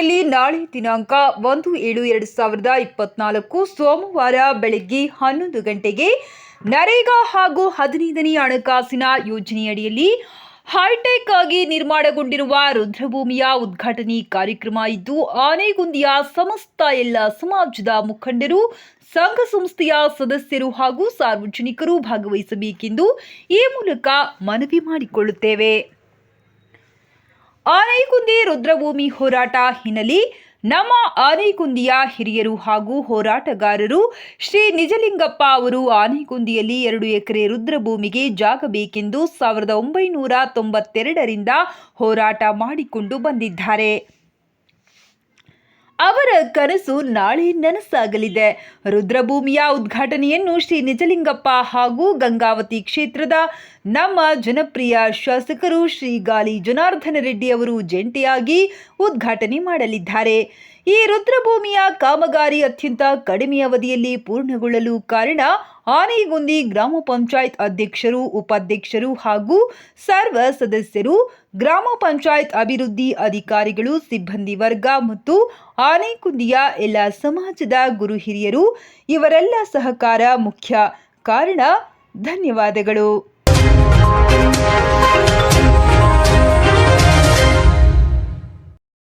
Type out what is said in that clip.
ನಾಳೆ ದಿನಾಂಕ ಒಂದು ಏಳು ಎರಡು ಸಾವಿರದ ಇಪ್ಪತ್ನಾಲ್ಕು ಸೋಮವಾರ ಬೆಳಗ್ಗೆ ಹನ್ನೊಂದು ಗಂಟೆಗೆ ನರೇಗಾ ಹಾಗೂ ಹದಿನೈದನೇ ಹಣಕಾಸಿನ ಯೋಜನೆಯಡಿಯಲ್ಲಿ ಹೈಟೆಕ್ ಆಗಿ ನಿರ್ಮಾಣಗೊಂಡಿರುವ ರುದ್ರಭೂಮಿಯ ಉದ್ಘಾಟನೆ ಕಾರ್ಯಕ್ರಮ ಇದ್ದು, ಆನೆಗುಂದಿಯ ಸಮಸ್ತ ಎಲ್ಲ ಸಮಾಜದ ಮುಖಂಡರು, ಸಂಘ ಸಂಸ್ಥೆಯ ಸದಸ್ಯರು ಹಾಗೂ ಸಾರ್ವಜನಿಕರು ಭಾಗವಹಿಸಬೇಕೆಂದು ಈ ಮೂಲಕ ಮನವಿ ಮಾಡಿಕೊಳ್ಳುತ್ತೇವೆ. ಆನೆಗುಂದಿ ರುದ್ರಭೂಮಿ ಹೋರಾಟ ಹಿನ್ನೆಲೆ ನಮ್ಮ ಆನೆಗುಂದಿಯ ಹಿರಿಯರು ಹಾಗೂ ಹೋರಾಟಗಾರರು ಶ್ರೀ ನಿಜಲಿಂಗಪ್ಪ ಅವರು ಆನೆಗುಂದಿಯಲ್ಲಿ ಎರಡು ಎಕರೆ ರುದ್ರಭೂಮಿಗೆ ಜಾಗ ಬೇಕೆಂದು ಸಾವಿರದ ಒಂಬೈನೂರ ತೊಂಬತ್ತೆರಡರಿಂದ ಹೋರಾಟ ಮಾಡಿಕೊಂಡು ಬಂದಿದ್ದಾರೆ. ಅವರ ಕನಸು ನಾಳೆ ನನಸಾಗಲಿದೆ. ರುದ್ರಭೂಮಿಯ ಉದ್ಘಾಟನೆಯನ್ನು ಶ್ರೀ ನಿಜಲಿಂಗಪ್ಪ ಹಾಗೂ ಗಂಗಾವತಿ ಕ್ಷೇತ್ರದ ನಮ್ಮ ಜನಪ್ರಿಯ ಶಾಸಕರು ಶ್ರೀ ಗಾಲಿ ಜನಾರ್ದನ ರೆಡ್ಡಿ ಅವರು ಜಂಟಿಯಾಗಿ ಉದ್ಘಾಟನೆ ಮಾಡಲಿದ್ದಾರೆ. ಈ ರುದ್ರಭೂಮಿಯ ಕಾಮಗಾರಿ ಅತ್ಯಂತ ಕಡಿಮೆ ಅವಧಿಯಲ್ಲಿ ಪೂರ್ಣಗೊಳ್ಳಲು ಕಾರಣ ಆನೆಗುಂದಿ ಗ್ರಾಮ ಪಂಚಾಯತ್ ಅಧ್ಯಕ್ಷರು, ಉಪಾಧ್ಯಕ್ಷರು ಹಾಗೂ ಸರ್ವ ಸದಸ್ಯರು, ಗ್ರಾಮ ಪಂಚಾಯತ್ ಅಭಿವೃದ್ಧಿ ಅಧಿಕಾರಿಗಳು, ಸಿಬ್ಬಂದಿ ವರ್ಗ ಮತ್ತು ಆನೆಗುಂದಿಯ ಎಲ್ಲ ಸಮಾಜದ ಗುರು ಹಿರಿಯರು, ಇವರೆಲ್ಲ ಸಹಕಾರ ಮುಖ್ಯ ಕಾರಣ. ಧನ್ಯವಾದಗಳು.